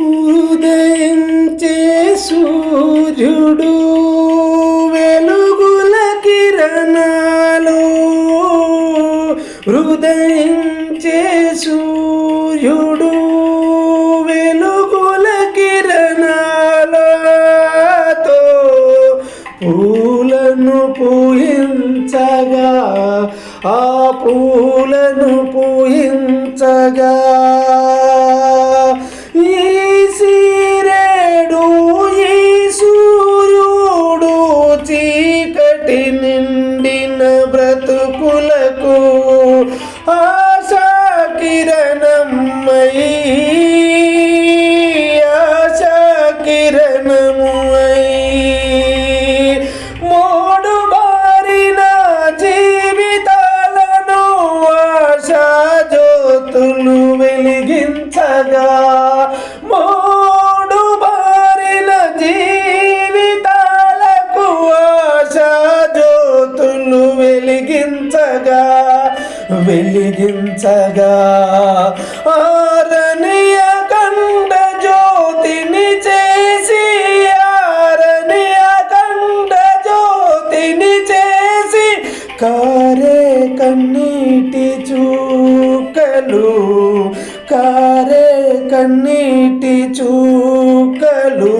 ఉదయించే సూర్యుడు వెలుగుల కిరణాలు హృదయించే సూర్యుడు వెలుగుల కిరణాలతో పూలను పూయించగా ఆ పూలను పూయించగా చీకటి నిండిన బ్రతుకులకు ఆశా కిరణమై ఆశా కిరణము మోడు బారిన జీవితాలను ఆశా జ్యోతులు వెలిగించగా వెలిగించగా వెలిగించగా. ఆరణీయ కండ జ్యోతిని చేసి ఆరణీయ కండ జ్యోతిని చేసి కారే కన్నీటి చూకలు కారే కన్నీటి చూకలు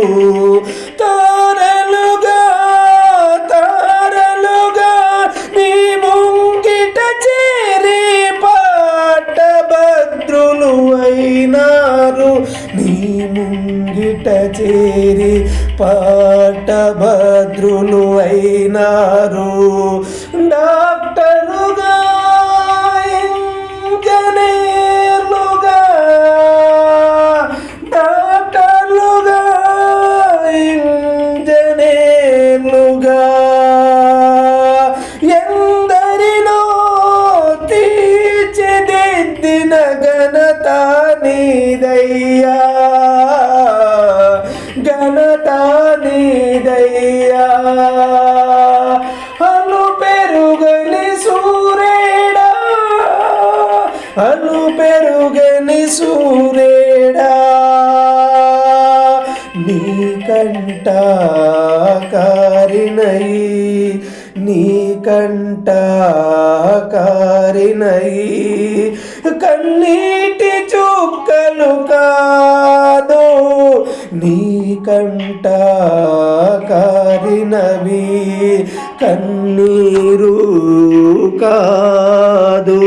నీ ముంగిట చేరి పాట భద్రులు అయినారు. డాక్టరుగా ఇంజనీర్లుగా డాక్టర్లుగా ఇంజనీర్లుగా. ఎందరినో తీర్చిదిద్దిన ఘనత నీదయ్యా. నీ కంట కారినై నీ కంట కారినై కన్నీటి చుక్కలు కాదు నీ కంట కారినవి కన్నీరు కాదు.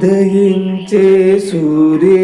ఉదయించే సూర్య